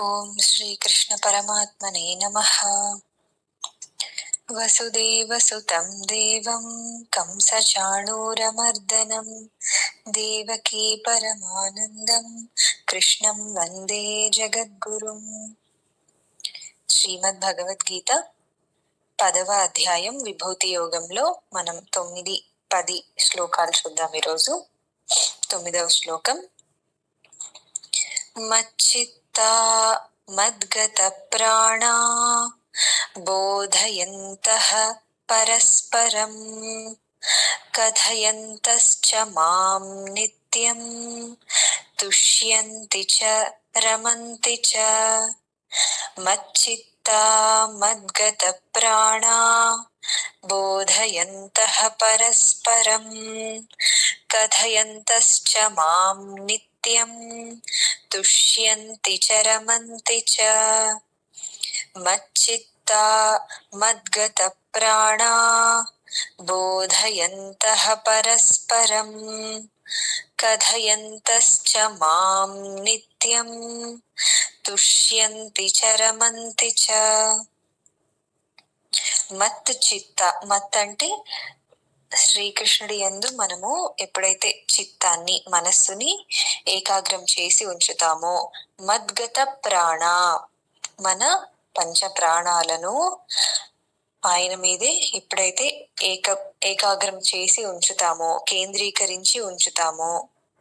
ఓం శ్రీకృష్ణ పరమాత్మనే నమ. వసుదేవసుతం దేవం కంసచాణూరమర్దనం దేవకీ పరమానందం కృష్ణం వందే జగద్గురుం. శ్రీమద్ భగవద్గీత పదవ అధ్యాయం విభూతి యోగంలో మనం తొమ్మిది పది శ్లోకాలు చూద్దాం ఈరోజు. తొమ్మిదవ శ్లోకం. మచ్చిత్ మద్గత ప్రాణా బోధయంతః పరస్పరం కథయంతశ్చ మాం నిత్యం తుష్యంతి చ రమంతి చ మచ్చిత్తా మద్గత ప్రాణా బోధయంతః పరస్పరం కథయంతశ్చ మాం నిత్యం తుష్యంతి చరమంతి చ మచ్చిత్తా మద్గత ప్రాణా బోధయంతః పరస్పరం కథయంతశ్చ మాం నిత్యం తుష్యంతి చరమంతి చ మత్ చిత్త మత్ అంటే శ్రీకృష్ణుడి యందు మనము ఎప్పుడైతే చిత్తాన్ని మనస్సుని ఏకాగ్రం చేసి ఉంచుతామో మద్గత ప్రాణ మన పంచ ప్రాణాలను ఆయన మీదే ఎప్పుడైతే ఏక ఏకాగ్రం చేసి ఉంచుతామో కేంద్రీకరించి ఉంచుతామో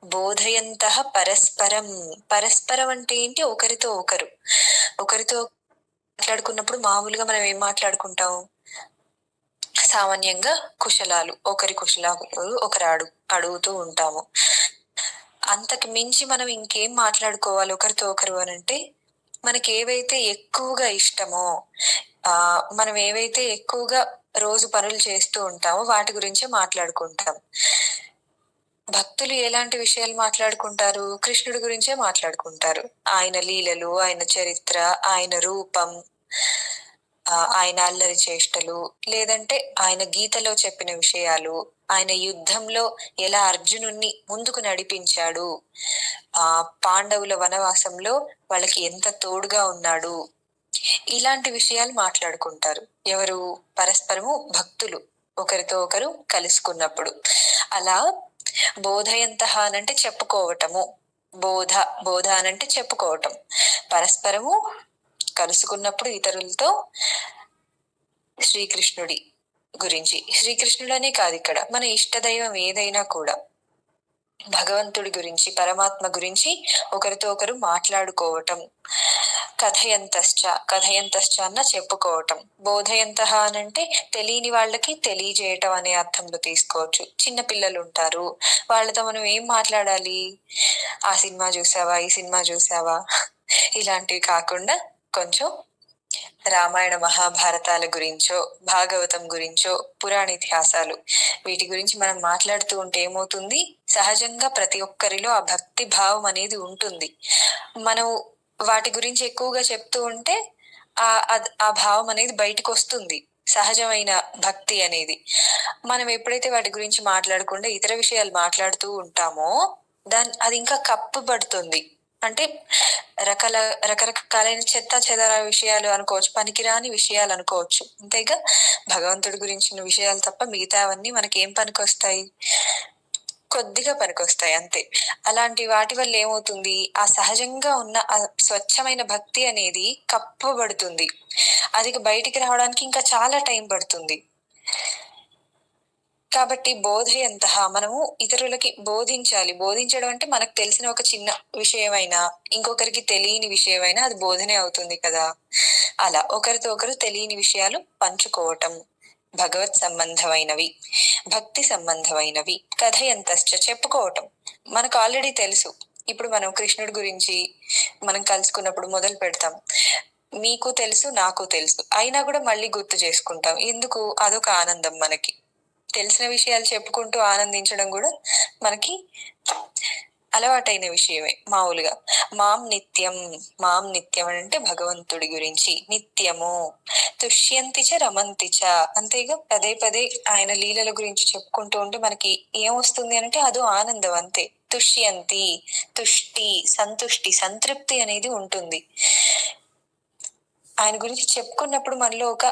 బోధయంత పరస్పరం. పరస్పరం అంటే ఏంటి? ఒకరితో ఒకరు. ఒకరితో మాట్లాడుకున్నప్పుడు మామూలుగా మనం ఏం మాట్లాడుకుంటాం? సామాన్యంగా కుశలాలు. ఒకరి కుశలాలు ఒకరు అడుగు అడుగుతూ ఉంటాము. అంతకు మించి మనం ఇంకేం మాట్లాడుకోవాలి ఒకరితో ఒకరు అని అంటే మనకి ఏవైతే ఎక్కువగా ఇష్టమో ఆ మనం ఏవైతే ఎక్కువగా రోజు పనులు చేస్తూ ఉంటామో వాటి గురించే మాట్లాడుకుంటాం. భక్తులు ఎలాంటి విషయాలు మాట్లాడుకుంటారు? కృష్ణుడి గురించే మాట్లాడుకుంటారు. ఆయన లీలలు ఆయన చరిత్ర ఆయన రూపం ఆయన అల్లరి చేష్టలు లేదంటే ఆయన గీతలో చెప్పిన విషయాలు ఆయన యుద్ధంలో ఎలా అర్జునుణ్ణి ముందుకు నడిపించాడు ఆ పాండవుల వనవాసంలో వాళ్ళకి ఎంత తోడుగా ఉన్నాడు ఇలాంటి విషయాలు మాట్లాడుకుంటారు. ఎవరు? పరస్పరము భక్తులు. ఒకరితో ఒకరు కలుసుకున్నప్పుడు. అలా బోధయంత అనంటే చెప్పుకోవటము. బోధ బోధ అనంటే చెప్పుకోవటం. పరస్పరము కలుసుకున్నప్పుడు ఇతరులతో శ్రీకృష్ణుడి గురించి. శ్రీకృష్ణుడనే కాదు ఇక్కడ. మన ఇష్టదైవం ఏదైనా కూడా భగవంతుడి గురించి పరమాత్మ గురించి ఒకరితో ఒకరు మాట్లాడుకోవటం కథయంతశ్చ కథయంతశ్చ అన్న చెప్పుకోవటం. బోధయంత అనంటే తెలియని వాళ్ళకి తెలియజేయటం అనే అర్థంలో తీసుకోవచ్చు. చిన్న పిల్లలు ఉంటారు. వాళ్ళతో మనం ఏం మాట్లాడాలి? ఆ సినిమా చూసావా? ఈ సినిమా చూసావా? ఇలాంటివి కాకుండా కొంచెం రామాయణ మహాభారతాల గురించో భాగవతం గురించో పురాణ ఇతిహాసాలు వీటి గురించి మనం మాట్లాడుతూ ఉంటే ఏమవుతుంది? సహజంగా ప్రతి ఒక్కరిలో ఆ భక్తి భావం అనేది ఉంటుంది. మనం వాటి గురించి ఎక్కువగా చెప్తూ ఉంటే ఆ ఆ భావం అనేది బయటకు వస్తుంది. సహజమైన భక్తి అనేది. మనం ఎప్పుడైతే వాటి గురించి మాట్లాడకుండా ఇతర విషయాలు మాట్లాడుతూ ఉంటామో దాని అది ఇంకా కప్పబడుతుంది అంటే రకాల రకరకాలైన చెత్త చెదర విషయాలు అనుకోవచ్చు పనికిరాని విషయాలు అనుకోవచ్చు. అంతేగా భగవంతుడి గురించిన విషయాలు తప్ప మిగతావన్నీ మనకి ఏం పనికొస్తాయి? కొద్దిగా పనికొస్తాయి అంతే. అలాంటి వాటి వల్ల ఏమవుతుంది? ఆ సహజంగా ఉన్న ఆ స్వచ్ఛమైన భక్తి అనేది కప్పబడుతుంది. అది బయటికి రావడానికి ఇంకా చాలా టైం పడుతుంది. కాబట్టి బోధ ఎంత మనము ఇతరులకి బోధించాలి. బోధించడం అంటే మనకు తెలిసిన ఒక చిన్న విషయమైనా ఇంకొకరికి తెలియని విషయమైనా అది బోధనే అవుతుంది కదా. అలా ఒకరితో ఒకరు తెలియని విషయాలు పంచుకోవటం భగవత్ సంబంధమైనవి భక్తి సంబంధమైనవి కథ ఎంతశ్చ చెప్పుకోవటం. మనకు ఆల్రెడీ తెలుసు. ఇప్పుడు మనం కృష్ణుడి గురించి మనం కలుసుకున్నప్పుడు మొదలు పెడతాం. మీకు తెలుసు నాకు తెలుసు. అయినా కూడా మళ్ళీ గుర్తు చేసుకుంటాం. ఎందుకు? అదొక ఆనందం మనకి. తెలిసిన విషయాలు చెప్పుకుంటూ ఆనందించడం కూడా మనకి అలవాటైన విషయమే మామూలుగా. మాం నిత్యం మాం నిత్యం అంటే భగవంతుడి గురించి. నిత్యము. తుష్యంతి చ రమంతి చ. అంతేగా పదే పదే ఆయన లీలల గురించి చెప్పుకుంటూ ఉంటే మనకి ఏమొస్తుంది అంటే అదో ఆనందం అంతే. తుష్యంతి తుష్టి సంతుష్టి సంతృప్తి అనేది ఉంటుంది. ఆయన గురించి చెప్పుకున్నప్పుడు మనలో ఒక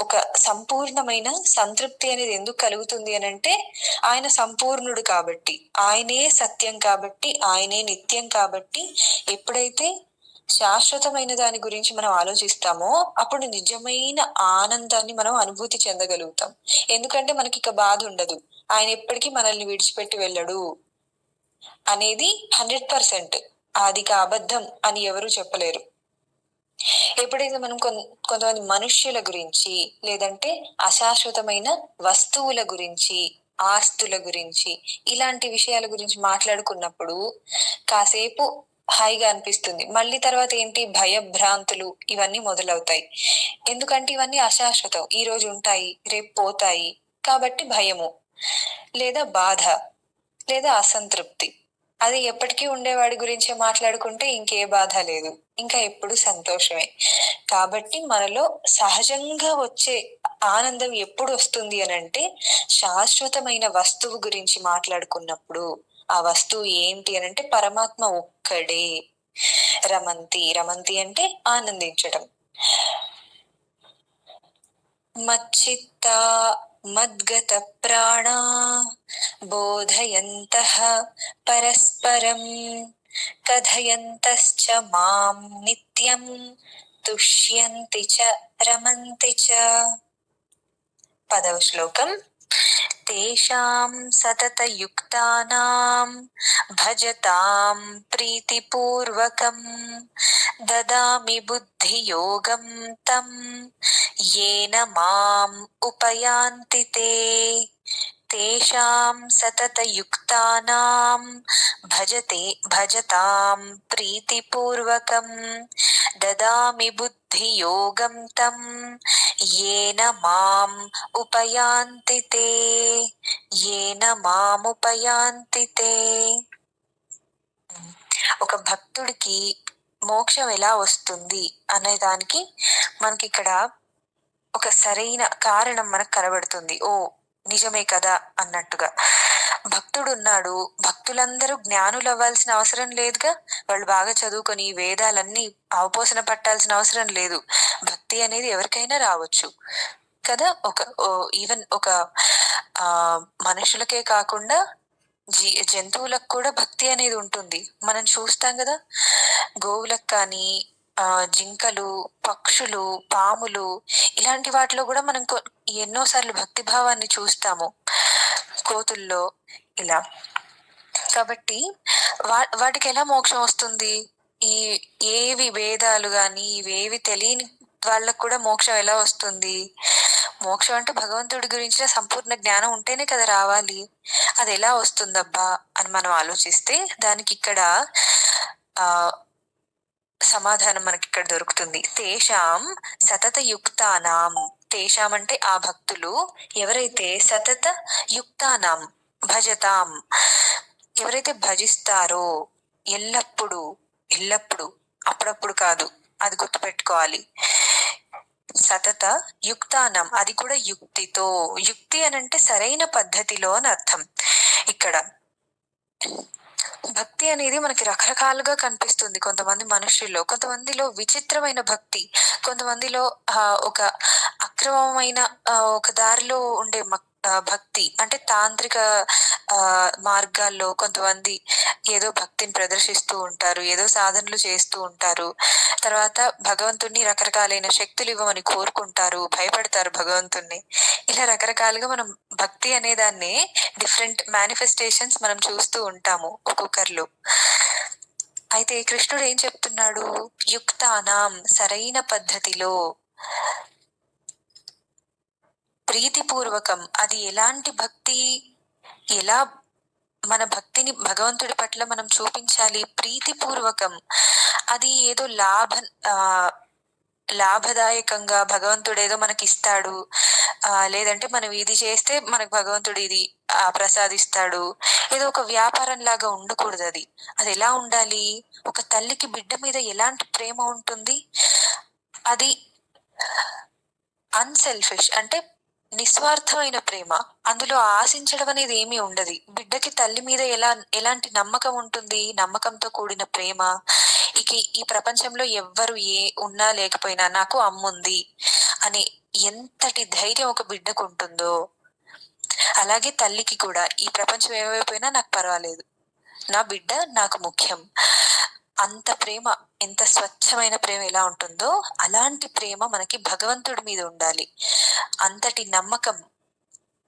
ఒక సంపూర్ణమైన సంతృప్తి అనేది ఎందుకు కలుగుతుంది అని అంటే ఆయన సంపూర్ణుడు కాబట్టి ఆయనే సత్యం కాబట్టి ఆయనే నిత్యం కాబట్టి ఎప్పుడైతే శాశ్వతమైన దాని గురించి మనం ఆలోచిస్తామో అప్పుడు నిజమైన ఆనందాన్ని మనం అనుభూతి చెందగలుగుతాం. ఎందుకంటే మనకి ఇక బాధ ఉండదు. ఆయన ఎప్పటికీ మనల్ని విడిచిపెట్టి వెళ్ళడు అనేది హండ్రెడ్ పర్సెంట్. అది అబద్ధం అని ఎవరు చెప్పలేరు. ఎప్పుడైతే మనం కొంతమంది మనుష్యుల గురించి లేదంటే అశాశ్వతమైన వస్తువుల గురించి ఆస్తుల గురించి ఇలాంటి విషయాల గురించి మాట్లాడుకున్నప్పుడు కాసేపు హాయిగా అనిపిస్తుంది. మళ్ళీ తర్వాత ఏంటి? భయభ్రాంతులు ఇవన్నీ మొదలవుతాయి. ఎందుకంటే ఇవన్నీ అశాశ్వతం. ఈ రోజు ఉంటాయి రేపు పోతాయి. కాబట్టి భయము లేదా బాధ లేదా అసంతృప్తి. అది ఎప్పటికీ ఉండేవాడి గురించే మాట్లాడుకుంటే ఇంకే బాధ లేదు. ఇంకా ఎప్పుడు సంతోషమే. కాబట్టి మనలో సహజంగా వచ్చే ఆనందం ఎప్పుడు వస్తుంది అని అంటే శాశ్వతమైన వస్తువు గురించి మాట్లాడుకున్నప్పుడు ఆ వస్తువు ఏంటి అని అంటే పరమాత్మ ఒక్కడే. రమంతి రమంతి అంటే ఆనందించడం మచ్చిత్త మద్గత ప్రాణా బోధయంతః పరస్పరం కథయంతశ్చ మాం నిత్యం తుష్యంతి చ రమంతి చ పదవ శ్లోకం तेषां सततयुक्तानां भजतां प्रीतिपूर्वकं ददामि बुद्धियोगं तं येन माम् उपयान्ति ते। తేషాం సతతయుక్తానాం భజతే భజతాం ప్రీతిపూర్వకం దదామి బుద్ధియోగం తం ఏన మాం ఉపయాంతి యేన ఏన మాముపయాంతి ఒక భక్తుడికి మోక్షం ఎలా వస్తుంది అనే దానికి మనకి ఇక్కడ ఒక సరైన కారణం మనకు కనబడుతుంది. ఓ నిజమే కదా అన్నట్టుగా. భక్తుడున్నాడు. భక్తులందరూ జ్ఞానులు అవ్వాల్సిన అవసరం లేదుగా. వాళ్ళు బాగా చదువుకొని వేదాలన్నీ అవపోసన పట్టాల్సిన అవసరం లేదు. భక్తి అనేది ఎవరికైనా రావచ్చు. కదా? ఒక ఈవెన్ ఒక ఆ మనుషులకే కాకుండా జీ జంతువులకు కూడా భక్తి అనేది ఉంటుంది. మనం చూస్తాం కదా? గోవులకు కానీ జింకలు పక్షులు పాములు ఇలాంటి వాటిలో కూడా మనం ఎన్నోసార్లు భక్తి భావాన్ని చూస్తాము కోతుల్లో ఇలా. కాబట్టి వా వాటికి ఎలా మోక్షం వస్తుంది? ఈ ఏవి భేదాలు కానీ ఇవేవి తెలియని వాళ్ళకు కూడా మోక్షం ఎలా వస్తుంది? మోక్షం అంటే భగవంతుడి గురించిన సంపూర్ణ జ్ఞానం ఉంటేనే కదా రావాలి. అది ఎలా వస్తుందబ్బా అని మనం ఆలోచిస్తే దానికి ఇక్కడ ఆ సమాధానం మనకి ఇక్కడ దొరుకుతుంది. తేషాం సతత యుక్తానాం తేషాం అంటే ఆ భక్తులు. ఎవరైతే సతత యుక్తానాం భజతాం ఎవరైతే భజిస్తారో ఎల్లప్పుడూ ఎల్లప్పుడు అప్పుడప్పుడు కాదు అది గుర్తుపెట్టుకోవాలి. సతత యుక్తానం అది కూడా యుక్తితో. యుక్తి అని అంటే సరైన పద్ధతిలో అని అర్థం. ఇక్కడ భక్తి అనేది మనకి రకరకాలుగా కనిపిస్తుంది. కొంతమంది మనుషుల్లో కొంతమందిలో విచిత్రమైన భక్తి కొంతమందిలో ఒక అక్రమమైన ఒక దారిలో ఉండే భక్తి అంటే తాంత్రిక మార్గాల్లో కొంతమంది ఏదో భక్తిని ప్రదర్శిస్తూ ఉంటారు ఏదో సాధనలు చేస్తూ ఉంటారు. తర్వాత భగవంతుణ్ణి రకరకాలైన శక్తులు ఇవ్వమని కోరుకుంటారు భయపడతారు భగవంతుణ్ణి. ఇలా రకరకాలుగా మనం భక్తి అనే దాన్ని డిఫరెంట్ మేనిఫెస్టేషన్స్ మనం చూస్తూ ఉంటాము ఒక్కొక్కరిలో. అయితే కృష్ణుడు ఏం చెప్తున్నాడు? యుక్తానాం సరైన పద్ధతిలో ప్రీతిపూర్వకం. అది ఎలాంటి భక్తి? ఎలా మన భక్తిని భగవంతుడి పట్ల మనం చూపించాలి? ప్రీతిపూర్వకం. అది ఏదో లాభ లాభదాయకంగా భగవంతుడు ఏదో మనకి ఇస్తాడు ఆ లేదంటే మనం ఇది చేస్తే మనకు భగవంతుడు ఇది ఆ ప్రసాదిస్తాడు. ఏదో ఒక వ్యాపారం లాగా ఉండకూడదు అది అది ఎలా ఉండాలి? ఒక తల్లికి బిడ్డ మీద ఎలాంటి ప్రేమ ఉంటుంది? అది అన్సెల్ఫిష్ అంటే నిస్వార్థమైన ప్రేమ. అందులో ఆశించడం అనేది ఏమీ ఉండదు. బిడ్డకి తల్లి మీద ఎలా ఎలాంటి నమ్మకం ఉంటుంది? నమ్మకంతో కూడిన ప్రేమ. ఇక ఈ ప్రపంచంలో ఎవ్వరు ఏ ఉన్నా లేకపోయినా నాకు అమ్ముంది అని ఎంతటి ధైర్యం ఒక బిడ్డకు ఉంటుందో అలాగే తల్లికి కూడా. ఈ ప్రపంచం ఏమైపోయినా నాకు పర్వాలేదు. నా బిడ్డ నాకు ముఖ్యం. అంత ప్రేమ ఎంత స్వచ్ఛమైన ప్రేమ ఎలా ఉంటుందో అలాంటి ప్రేమ మనకి భగవంతుడి మీద ఉండాలి. అంతటి నమ్మకం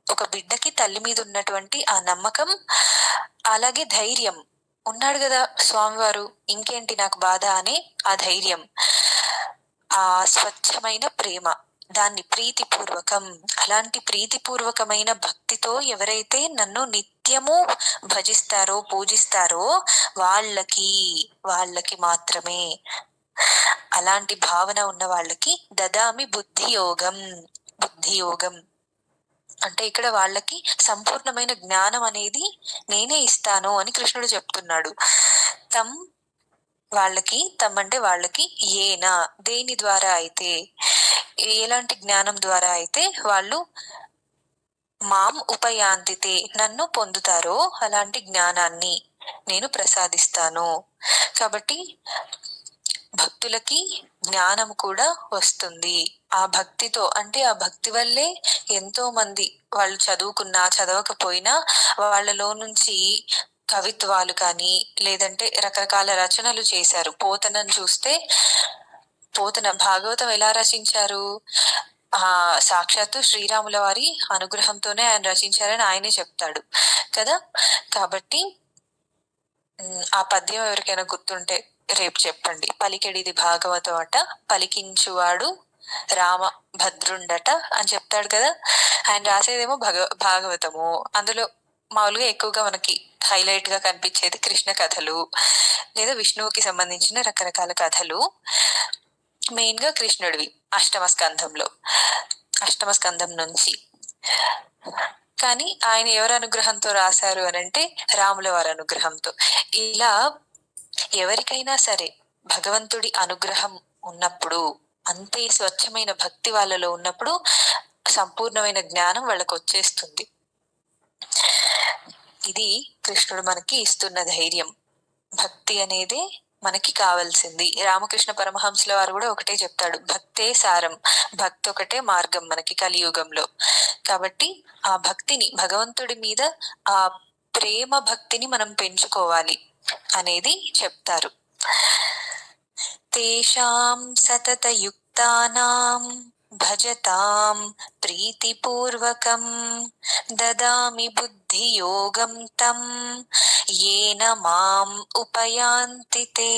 ఒక బిడ్డకి తల్లి మీద ఉన్నటువంటి ఆ నమ్మకం అలాగే ధైర్యం. ఉన్నాడు కదా స్వామివారు ఇంకేంటి నాకు బాధ అని ఆ ధైర్యం ఆ స్వచ్ఛమైన ప్రేమ. దాన్ని ప్రీతిపూర్వకం. అలాంటి ప్రీతిపూర్వకమైన భక్తితో ఎవరైతే నన్ను నిత్యము భజిస్తారో పూజిస్తారో వాళ్ళకి వాళ్ళకి మాత్రమే. అలాంటి భావన ఉన్న వాళ్ళకి దదామి బుద్ధి యోగం బుద్ధి యోగం అంటే ఇక్కడ వాళ్ళకి సంపూర్ణమైన జ్ఞానం అనేది నేనే ఇస్తాను అని కృష్ణుడు చెప్తున్నాడు. తమ్ వాళ్ళకి తమ్మంటే వాళ్ళకి ఏనా? దేని ద్వారా అయితే? ఎలాంటి జ్ఞానం ద్వారా అయితే వాళ్ళు మాం ఉపయాంతితే నన్ను పొందుతారో అలాంటి జ్ఞానాన్ని నేను ప్రసాదిస్తాను. కాబట్టి భక్తులకి జ్ఞానం కూడా వస్తుంది. ఆ భక్తితో అంటే ఆ భక్తి వల్లే ఎంతో మంది వాళ్ళు చదువుకున్నా చదవకపోయినా వాళ్ళలో నుంచి కవిత్వాలు కానీ లేదంటే రకరకాల రచనలు చేశారు. పోతనని చూస్తే పోతన భాగవతం ఎలా రచించారు? ఆ సాక్షాత్తు శ్రీరాముల వారి అనుగ్రహంతోనే ఆయన రచించారని ఆయనే చెప్తాడు కదా? కాబట్టి ఆ పద్యం ఎవరికైనా గుర్తుంటే రేపు చెప్పండి. పలికెడిది భాగవతం అట పలికించువాడు రామ భద్రుండట అని చెప్తాడు కదా? ఆయన రాసేదేమో భగ భాగవతము. అందులో మామూలుగా ఎక్కువగా మనకి హైలైట్గా కనిపించేది కృష్ణ కథలు లేదా విష్ణువుకి సంబంధించిన రకరకాల కథలు. మెయిన్గా కృష్ణుడివి అష్టమ స్కంధంలో. అష్టమ స్కంధం నుంచి. కానీ ఆయన ఎవరి అనుగ్రహంతో రాశారు అని అంటే రాముల వారి అనుగ్రహంతో. ఇలా ఎవరికైనా సరే భగవంతుడి అనుగ్రహం ఉన్నప్పుడు అంతే స్వచ్ఛమైన భక్తి వాళ్ళలో ఉన్నప్పుడు సంపూర్ణమైన జ్ఞానం వాళ్ళకు వచ్చేస్తుంది. ఇది కృష్ణుడు మనకి ఇస్తున్న ధైర్యం. భక్తి అనేది మనకి కావాల్సింది. రామకృష్ణ పరమహంసుల వారు కూడా ఒకటే చెప్తాడు. భక్తే సారం భక్తి ఒకటే మార్గం మనకి కలియుగంలో. కాబట్టి ఆ భక్తిని భగవంతుడి మీద ఆ ప్రేమ భక్తిని మనం పెంచుకోవాలి అనేది చెప్తారు. తేషాం సతతయుక్తానాం భజతాం ప్రీతిపూర్వకం దదామి సిద్ధియోగం తం. ఏన మాం ఉపయాంతి తే.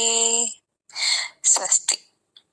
స్వస్తి.